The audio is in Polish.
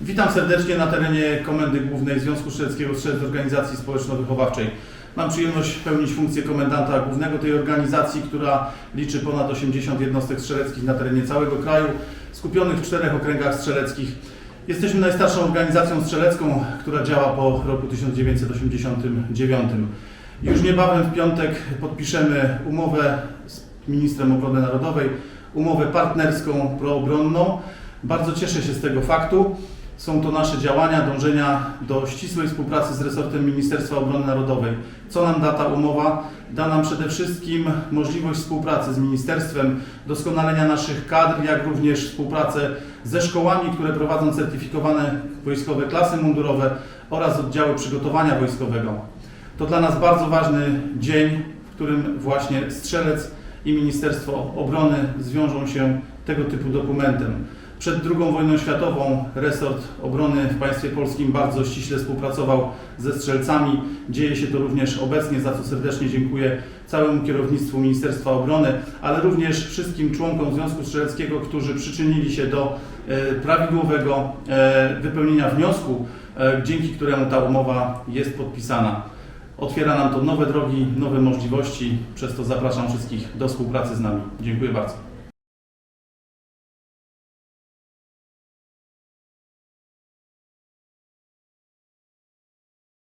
Witam serdecznie na terenie Komendy Głównej Związku Strzeleckiego Strzelec Organizacji Społeczno-Wychowawczej. Mam przyjemność pełnić funkcję komendanta głównego tej organizacji, która liczy ponad 80 jednostek strzeleckich na terenie całego kraju, skupionych w czterech okręgach strzeleckich. Jesteśmy najstarszą organizacją strzelecką, która działa po roku 1989. Już niebawem w piątek podpiszemy umowę z ministrem obrony narodowej, umowę partnerską proobronną. Bardzo cieszę się z tego faktu. Są to nasze działania, dążenia do ścisłej współpracy z resortem Ministerstwa Obrony Narodowej. Co nam da ta umowa? Da nam przede wszystkim możliwość współpracy z ministerstwem, doskonalenia naszych kadr, jak również współpracę ze szkołami, które prowadzą certyfikowane wojskowe klasy mundurowe oraz oddziały przygotowania wojskowego. To dla nas bardzo ważny dzień, w którym właśnie strzelec i Ministerstwo Obrony zwiążą się tego typu dokumentem. Przed II wojną światową resort obrony w państwie polskim bardzo ściśle współpracował ze strzelcami. Dzieje się to również obecnie, za co serdecznie dziękuję całemu kierownictwu Ministerstwa Obrony, ale również wszystkim członkom Związku Strzeleckiego, którzy przyczynili się do e, prawidłowego e, wypełnienia wniosku, e, dzięki któremu ta umowa jest podpisana. Otwiera nam to nowe drogi, nowe możliwości, przez to zapraszam wszystkich do współpracy z nami. Dziękuję bardzo.